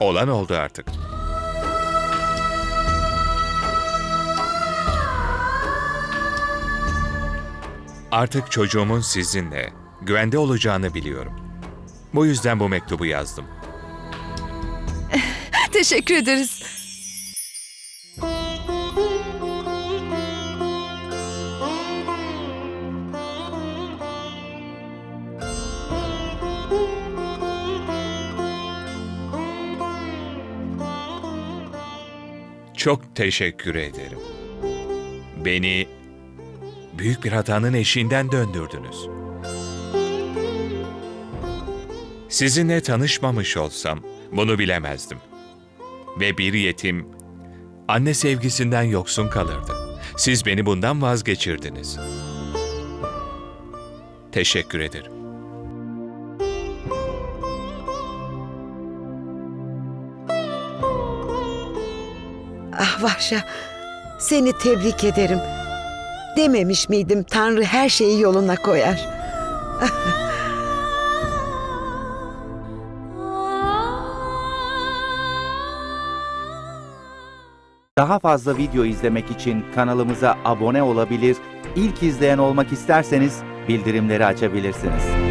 Olan oldu artık. Artık çocuğumun sizinle güvende olacağını biliyorum. Bu yüzden bu mektubu yazdım. Teşekkür ederiz. Çok teşekkür ederim. Beni büyük bir hatanın eşiğinden döndürdünüz. Sizinle tanışmamış olsam bunu bilemezdim. Ve bir yetim anne sevgisinden yoksun kalırdı. Siz beni bundan vazgeçirdiniz. Teşekkür ederim. Ah Vahşa, seni tebrik ederim. Dememiş miydim Tanrı her şeyi yoluna koyar. Daha fazla video izlemek için kanalımıza abone olabilir, ilk izleyen olmak isterseniz bildirimleri açabilirsiniz.